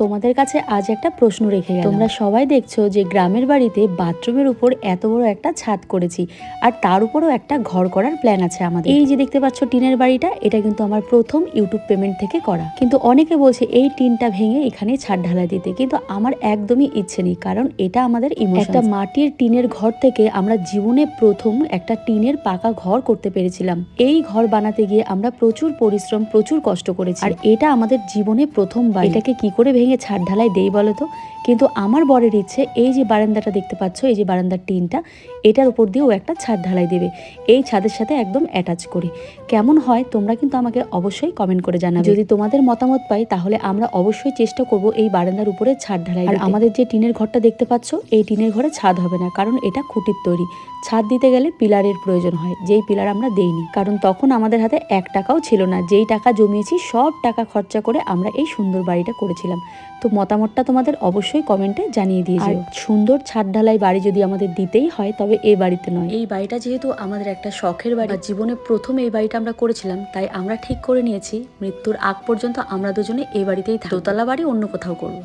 তোমাদের কাছে আজ একটা প্রশ্ন রেখে গেলাম। তোমরা সবাই দেখছ যে গ্রামের বাড়িতে বাথরুমের উপর এত বড় একটা ছাদ করেছি আর তার উপরও একটা ঘর করার প্ল্যান আছে আমাদের। এই যে দেখতে পাচ্ছ টিনের বাড়িটা এটা কিন্তু আমার প্রথম ইউটিউব পেমেন্ট থেকে করা। কিন্তু অনেকে বলছে এই টিনটা ভেঙে এখানে ছাদ ঢালাই দিতে। কিন্তু আমার একদমই ইচ্ছে নেই কারণ এটা আমাদের একটা মাটির টিনের ঘর থেকে আমরা জীবনে প্রথম একটা টিনের পাকা ঘর করতে পেরেছিলাম। এই ঘর বানাতে গিয়ে আমরা প্রচুর পরিশ্রম প্রচুর কষ্ট করেছি। আর এটা আমাদের জীবনে প্রথম এটাকে কি করে ভেঙে ছাদ ঢালাই দেই বলো তো? কিন্তু আমার বরের ইচ্ছে এই যে বারান্দাটা দেখতে পাচ্ছ এই যে বারান্দার টিনটা এটার উপর দিয়েও একটা ছাদ ঢালাই দেবে। এই ছাদের সাথে একদম অ্যাটাচ করে। কেমন হয় তোমরা কিন্তু আমাকে অবশ্যই কমেন্ট করে জানাবে। যদি তোমাদের মতামত পাই তাহলে আমরা অবশ্যই চেষ্টা করব এই বারান্দার উপরে ছাদ ঢালাই আর আমাদের যে টিনের ঘরটা দেখতে পাচ্ছ এই টিনের ঘরে ছাদ হবে না কারণ এটা খুঁটির তৈরি। ছাদ দিতে গেলে পিলারের প্রয়োজন হয় যেই পিলার আমরা দেইনি। কারণ তখন আমাদের হাতে এক টাকাও ছিল না। যেই টাকা জমিয়েছি সব টাকা খরচা করে আমরা এই সুন্দর বাড়িটা করেছিলাম। তো মতামতটা তোমাদের অবশ্যই কমেন্টে জানিয়ে দিয়ে যেও। সুন্দর ছাদ ঢালাই বাড়ি যদি আমাদের দিতেই হয় তবে এই বাড়িতে নয়। এই বাড়িটা যেহেতু আমাদের একটা শখের বাড়ি আর জীবনে প্রথম এই বাড়িটা আমরা করেছিলাম তাই আমরা ঠিক করে নিয়েছি। মৃত্যুর আগ পর্যন্ত আমরা দুজনে এই বাড়িতেই থাকি। দোতলা বাড়ি অন্য কোথাও করব।